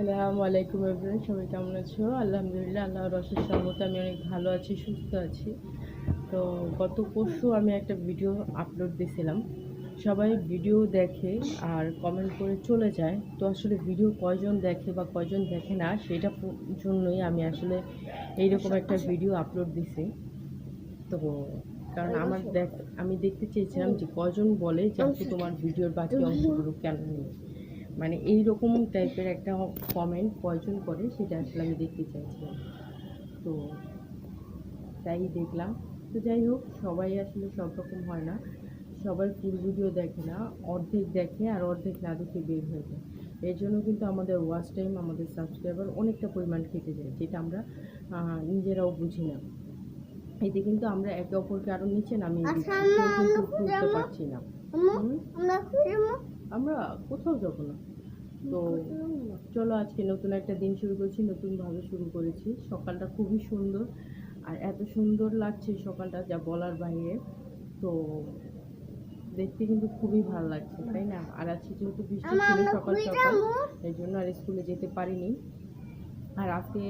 আসসালামু আলাইকুম এভরিওয়ান সবাই কেমন আছো? আলহামদুলিল্লাহ আল্লাহর অশেষ সহমতে আমি অনেক ভালো আছি সুস্থ আছি। তো গত পরশু আমি একটা ভিডিও আপলোড দিয়েছিলাম। সবাই ভিডিও দেখে আর কমেন্ট করে চলে যায়। তো আসলে ভিডিও কয়জন দেখে বা কয়জন দেখে না সেটা জন্যই আমি আসলে এইরকম একটা ভিডিও আপলোড দিছি তো কারণ আমার দেখ আমি দেখতে চেয়েছিলাম যে কজন বলে যে তোমার ভিডিওর বাকি অংশগুলো কেন নেই মানে এই রকম টাইপের একটা কমেন্ট কয়জন করে সেটা আসলে আমি দেখতে চাইছিলাম। তো তাই দেখলাম। তো যাই হোক সবাই আসলে সব রকম হয় না। সবাই ফুল ভিডিও দেখে না অর্ধেক দেখে আর অর্ধেক না দেখে বের হয়ে যায়। এর জন্য কিন্তু আমাদের ওয়াচ টাইম আমাদের সাবস্ক্রাইবার অনেকটা পরিমাণ কেটে যায় যেটা আমরা নিজেরাও বুঝি না। এতে কিন্তু আমরা একে অপরকে আরও নিচে নামিয়ে কিন্তু বুঝতে পারছি না। আমরা কোথাও যাব না। তো চলো আজকে নতুন একটা দিন শুরু করছি নতুনভাবে শুরু করেছি। সকালটা খুবই সুন্দর আর এত সুন্দর লাগছে সকালটা যা বলার বাইরে। তো দেখতে কিন্তু খুবই ভালো লাগছে তাই না? আর আজকে যেহেতু বৃষ্টি ছিল সকাল সকাল এই জন্য আর স্কুলে যেতে পারিনি। আর আজকে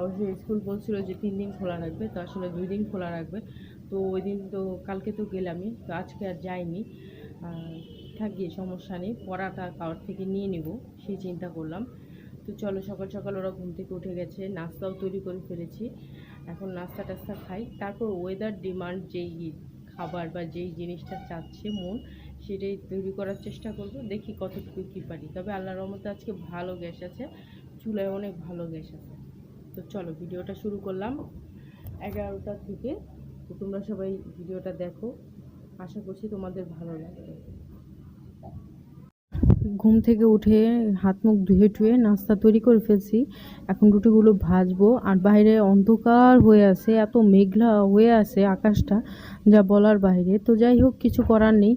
অবশ্যই স্কুল বলছিল যে তিন দিন খোলা রাখবে তো আসলে দুই দিন খোলা রাখবে। তো ওই দিন তো কালকে তো গেলামই তো আজকে আর যাইনি। থাকি সমস্যা নেই, পড়াটা কারোর থেকে নিয়ে নিব সেই চিন্তা করলাম। তো চলো সকাল সকাল ওরা ঘুম থেকে উঠে গেছে, নাস্তাও তৈরি করে ফেলেছি। এখন নাস্তা টাস্তা খাই। তারপর ওয়েদার ডিমান্ড যেই খাবার বা যেই জিনিসটা চাচ্ছে মন, সেটাই তৈরি করার চেষ্টা করব। দেখি কতটুকু কী পারি। তবে আল্লাহর রহমতে আজকে ভালো গ্যাস আছে, চুলায় অনেক ভালো গ্যাস আছে। তো চলো ভিডিওটা শুরু করলাম। এগারোটা থেকে, তো তোমরা সবাই ভিডিওটা দেখো। আশা করছি তোমাদের ভালো লাগবে। ঘুম থেকে উঠে হাত মুখ ধুয়ে টুয়ে নাস্তা তৈরি করে ফেলছি। এখন রুটিগুলো ভাজবো। আর বাইরে অন্ধকার হয়ে আছে, এত মেঘলা হয়ে আছে আকাশটা, যা বলার বাইরে। তো যাই হোক, কিছু করার নেই।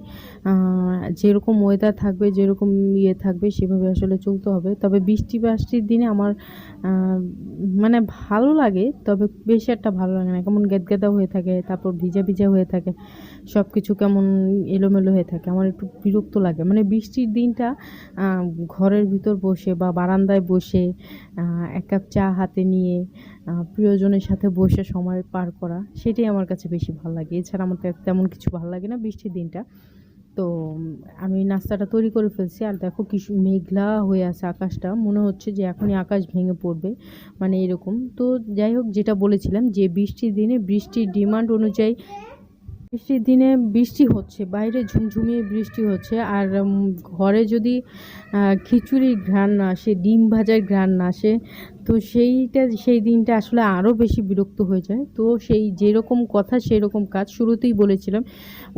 যেরকম ওয়েদার থাকবে, যেরকম ইয়ে থাকবে, সেভাবে আসলে চলতে হবে। তবে বৃষ্টি বাষ্টির দিনে আমার মানে ভালো লাগে, তবে বেশি একটা ভালো লাগে না। কেমন গেদগেদা হয়ে থাকে, তারপর ভিজা ভিজা হয়ে থাকে সব কিছু কেমন এলোমেলো হয়ে থাকে। আমার একটু বিরক্ত লাগে। মানে বৃষ্টির দিনটা ঘরের ভিতর বসে বা বারান্দায় বসে এক কাপ চা হাতে নিয়ে প্রিয়জনের সাথে বসে সময় পার করা, সেটাই আমার কাছে বেশি ভালো লাগে। এছাড়া আমার তেমন কিছু ভালো লাগে না বৃষ্টির দিনটা। তো আমি নাস্তাটা তৈরি করে ফেলছি আর দেখো কি মেঘলা হয়ে আছে আকাশটা। মনে হচ্ছে যে এখনই আকাশ ভেঙে পড়বে মানে এরকম। তো যাই হোক, যেটা বলেছিলাম যে বৃষ্টির দিনে বৃষ্টির ডিমান্ড অনুযায়ী বৃষ্টির দিনে বৃষ্টি হচ্ছে, বাইরে ঝুমঝুমিয়ে বৃষ্টি হচ্ছে, আর ঘরে যদি খিচুড়ির ঘ্রাণ না আসে, ডিম ভাজার ঘ্রাণ না আসে, তো সেইটা, সেই দিনটা আসলে আরও বেশি বিরক্ত হয়ে যায়। তো সেই যেরকম কথা সেই রকম কাজ শুরুতেই বলেছিলাম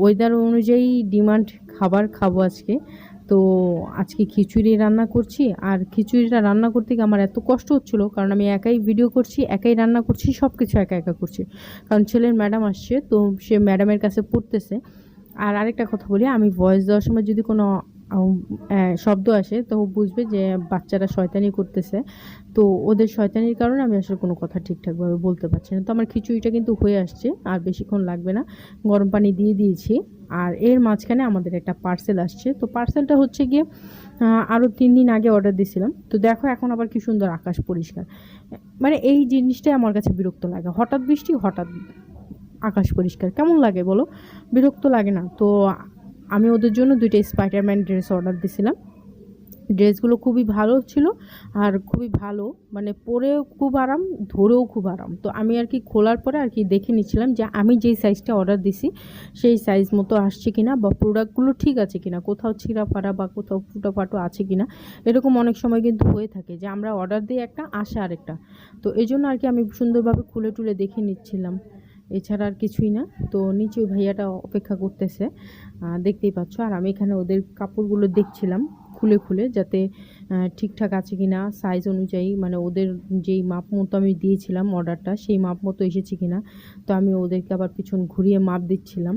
ওয়েদার অনুযায়ী ডিমান্ড খাবার খাব আজকে। তো আজকে খিচুড়ি রান্না করছি। আর খিচুড়িটা রান্না করতে গিয়ে আমার এত কষ্ট হচ্ছিল, কারণ আমি একাই ভিডিও করছি, একাই রান্না করছি সব কিছু একা একা করছি। কারণ ছেলের ম্যাডাম আসছে, তো সে ম্যাডামের কাছে পড়তেছে। আর আরেকটা কথা বলি, আমি ভয়েস দেওয়ার সময় যদি কোনো শব্দ আসে, তো বুঝবে যে বাচ্চারা শয়তানি করতেছে। তো ওদের শয়তানির কারণে আমি আসলে কোনো কথা ঠিকঠাকভাবে বলতে পারছি না। তো আমার খিচুড়িটা কিন্তু হয়ে আসছে, আর বেশিক্ষণ লাগবে না। গরম পানি দিয়ে দিয়েছি, আর এর মাঝখানে আমাদের একটা পার্সেল আসছে। তো পার্সেলটা হচ্ছে গিয়ে আরও তিন দিন আগে অর্ডার দিয়েছিলাম তো দেখো এখন আবার কি সুন্দর আকাশ পরিষ্কার। মানে এই জিনিসটাই আমার কাছে বিরক্ত লাগে। হঠাৎ বৃষ্টি, হঠাৎ আকাশ পরিষ্কার। কেমন লাগে বলো? বিরক্ত লাগে না। তো আমি ওদের জন্য দুইটা স্পাইডারম্যান ড্রেস অর্ডার দিয়েছিলাম ড্রেসগুলো খুবই ভালো ছিল আর খুবই ভালো মানে পরেও খুব আরাম, ধরেও খুব আরাম। তো আমি আর কি খোলার পরে আর কি দেখে নিচ্ছিলাম যে আমি যেই সাইজটা অর্ডার দিছি, সেই সাইজ মতো আসছে কিনা বা প্রোডাক্টগুলো ঠিক আছে কিনা, কোথাও ছিঁড়া ফাড়া বা কোথাও ফুটাফাটো আছে কিনা, এরকম অনেক সময় কিন্তু হয়ে থাকে যে আমরা অর্ডার দিই একটা, আসে আরেকটা। তো এই জন্য আর কি আমি সুন্দরভাবে খুলে টুলে দেখে নিচ্ছিলাম। এছাড়া আর কিছুই না। তো নিচে ভাইয়াটা অপেক্ষা করতেছে। দেখতেই পাচ্ছ। আর আমি এখানে ওদের কাপড়গুলো দেখছিলাম খুলে খুলে যাতে ঠিকঠাক আছে কি না সাইজ অনুযায়ী মানে ওদের যেই মাপ মতো আমি দিয়েছিলাম অর্ডারটা সেই মাপ মতো এসেছে কি না তো আমি ওদেরকে আবার পিছন ঘুরিয়ে মাপ দিচ্ছিলাম।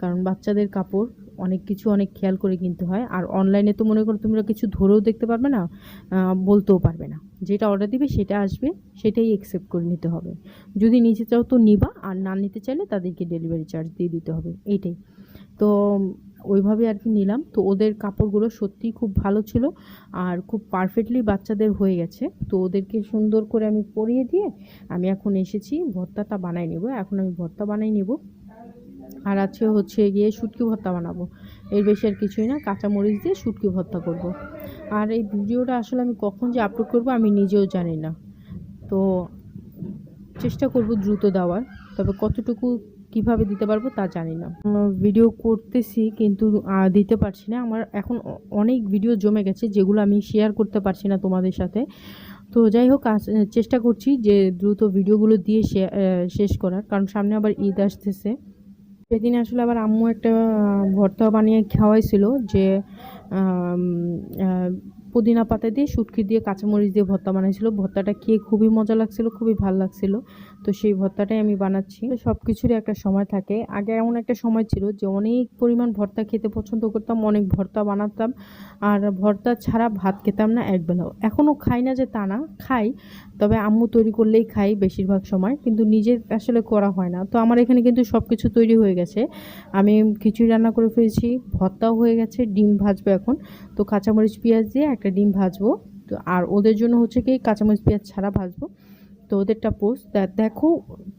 কারণ বাচ্চাদের কাপড় অনেক কিছু অনেক খেয়াল করে কিনতে হয়। আর অনলাইনে তো মনে করো তোমরা কিছু ধরেও দেখতে পারবে না বলতেও পারবে না। যেটা অর্ডার দিবে সেটা আসবে, সেটাই অ্যাকসেপ্ট করে নিতে হবে। যদি নিতে চাও তো নিবা, আর না নিতে চাইলে তাদেরকে ডেলিভারি চার্জ দিয়ে দিতে হবে। এইটাই তো ওইভাবে আর কি নিলাম। তো ওদের কাপড়গুলো সত্যিই খুব ভালো ছিল, আর খুব পারফেক্টলি বাচ্চাদের হয়ে গেছে। তো ওদেরকে সুন্দর করে আমি পরিয়ে দিয়ে আমি এখন এসেছি, ভর্তাটা বানাই নেব। এখন আমি ভর্তা বানাই নেব। আর আছে হচ্ছে গিয়ে শুটকি ভর্তা বানাবো। এর বেশি আর কিছুই না, কাঁচামরিচ দিয়ে শুটকি ভর্তা করব। আর এই ভিডিওটা আসলে আমি কখন যে আপলোড করব আমি নিজেও জানি না। তো চেষ্টা করব দ্রুত দেওয়ার, তবে কতটুকু কীভাবে দিতে পারব তা জানি না। ভিডিও করতেছি কিন্তু দিতে পারছি না। আমার এখন অনেক ভিডিও জমে গেছে যেগুলো আমি শেয়ার করতে পারছি না তোমাদের সাথে। তো যাই হোক চেষ্টা করছি যে দ্রুত ভিডিওগুলো দিয়ে শেষ করার। কারণ সামনে আবার ঈদ আসতেছে। সেদিন আসলে আবার আম্মু একটা ভর্তা বানিয়ে খাওয়াইছিল যে পুদিনা পাতা দিয়ে, শুটকি দিয়ে, কাঁচামরিচ দিয়ে ভর্তা বানাইছিল। ভর্তাটা খেয়ে খুবই মজা লাগছিল, খুবই ভালো লাগছিল। তো সেই ভর্তাটাই আমি বানাচ্ছি। সব কিছুরই একটা সময় থাকে। আগে এমন একটা সময় ছিল যে অনেক পরিমাণ ভর্তা খেতে পছন্দ করতাম, অনেক ভর্তা বানাতাম। আর ভর্তা ছাড়া ভাত খেতাম না একবেলাও এখনও খাই না যে তা না, খাই। তবে আম্মু তৈরি করলেই খাই বেশিরভাগ সময়, কিন্তু নিজে আসলে করা হয় না। তো আমার এখানে কিন্তু সব কিছু তৈরি হয়ে গেছে। আমি খিচুড়ি রান্না করে ফেলেছি, ভর্তাও হয়ে গেছে, ডিম ভাজবো এখন। তো কাঁচামরিচ, পেঁয়াজ দিয়ে একটা ডিম ভাজবো। তো আর ওদের জন্য হচ্ছে কি কাঁচামরিচ পেঁয়াজ ছাড়া ভাজবো। তো ওদেরটা পোস্ট দেখো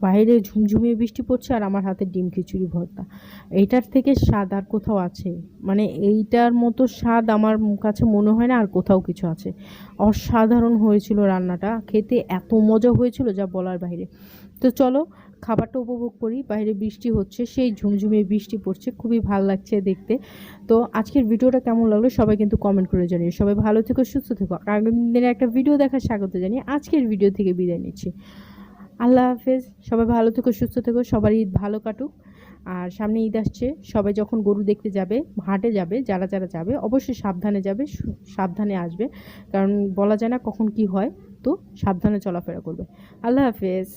বাইরে ঝুমঝুমিয়ে বৃষ্টি পড়ছে আর আমার হাতে ডিম খিচুড়ি ভর্তা। এইটার থেকে স্বাদ আর কোথাও আছে? মানে এইটার মতো স্বাদ আমার কাছে মনে হয় না আর কোথাও কিছু আছে। অসাধারণ হয়েছিল রান্নাটা। খেতে এত মজা হয়েছিল যা বলার বাইরে। তো চলো, খাবারটা উপভোগ করি। বাইরে বৃষ্টি হচ্ছে, সেই ঝুমঝুমিয়ে বৃষ্টি পড়ছে, খুবই ভালো লাগছে দেখতে। তো আজকের ভিডিওটা কেমন লাগল সবাই কিন্তু কমেন্ট করে জানিয়ে সবাই ভালো থেকো, সুস্থ থেকো। আগামী দিনে একটা ভিডিও দেখার স্বাগত জানিয়ে আজকের ভিডিও থেকে বিদায় নিচ্ছি। আল্লাহ হাফেজ, সবাই ভালো থেকো, সুস্থ থেকো সবার ঈদ ভালো কাটুক। আর সামনে ঈদ আসছে, সবাই যখন গরু দেখতে যাবে, হাটে যাবে, যারা যারা যাবে, অবশ্যই সাবধানে যাবে সাবধানে আসবে। কারণ বলা যায় না কখন কি হয়, তো সাবধানে চলাফেরা করবে। আল্লাহ হাফেজ।